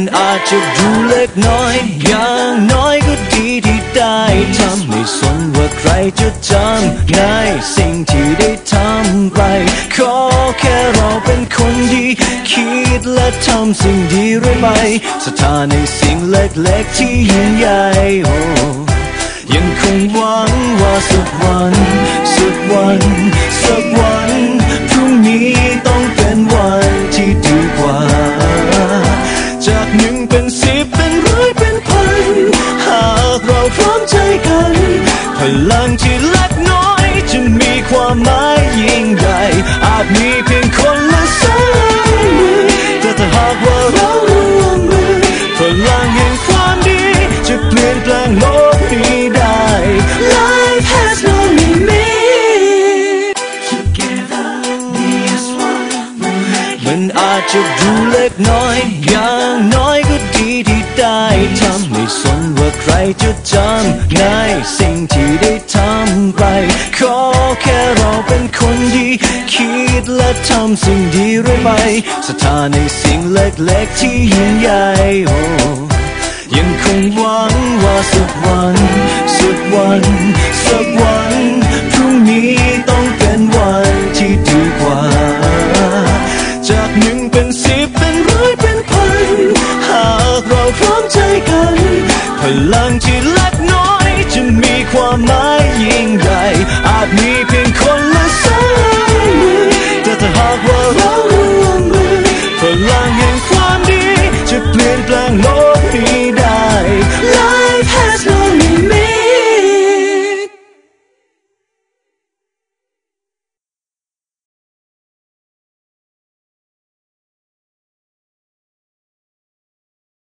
มันอาจจะดูเล็กน้อย อย่างน้อยก็ดีที่ได้ทำไม่สนว่าใครจะจำในสิ่งที่ได้ทำไป ขอแค่เราเป็นคนดี คิดและทำสิ่งดีเรื่อยไปสถานในสิ่งเล็กๆที่ยิ่งใหญ่โอ้ยังคงหวังว่าสักวันสักวัน หนึ่งเป็นสิบเป็นร้อยเป็นพัน หากเราพร้อมใจกัน พลังที่เล็กน้อยจะมีความหมาย อาจจะดูเล็กน้อย อย่างน้อยก็ดีที่ได้ทำไม่สนว่าใครจะจำในสิ่งที่ได้ทำไป ขอแค่เราเป็นคนดี คิดและทำสิ่งดีเรื่อยไปสถานในสิ่งเล็กๆที่ยิ่งใหญ่โอ้ยังคงหวังว่าสักวัน สักวันสักวันพรุ่งนี้ต้องเป็น เป็นสิบเป็นร้อยเป็นพันหากเราพร้อมใจกัน พลังที่เล็กน้อยจะมีความหมายยิ่งใหญ่อาจมีเพียงคนละสายมือแต่ถ้าหากว่าเราร่วมมือพลังแห่งความดีจะเปลี่ยนแปลงโลก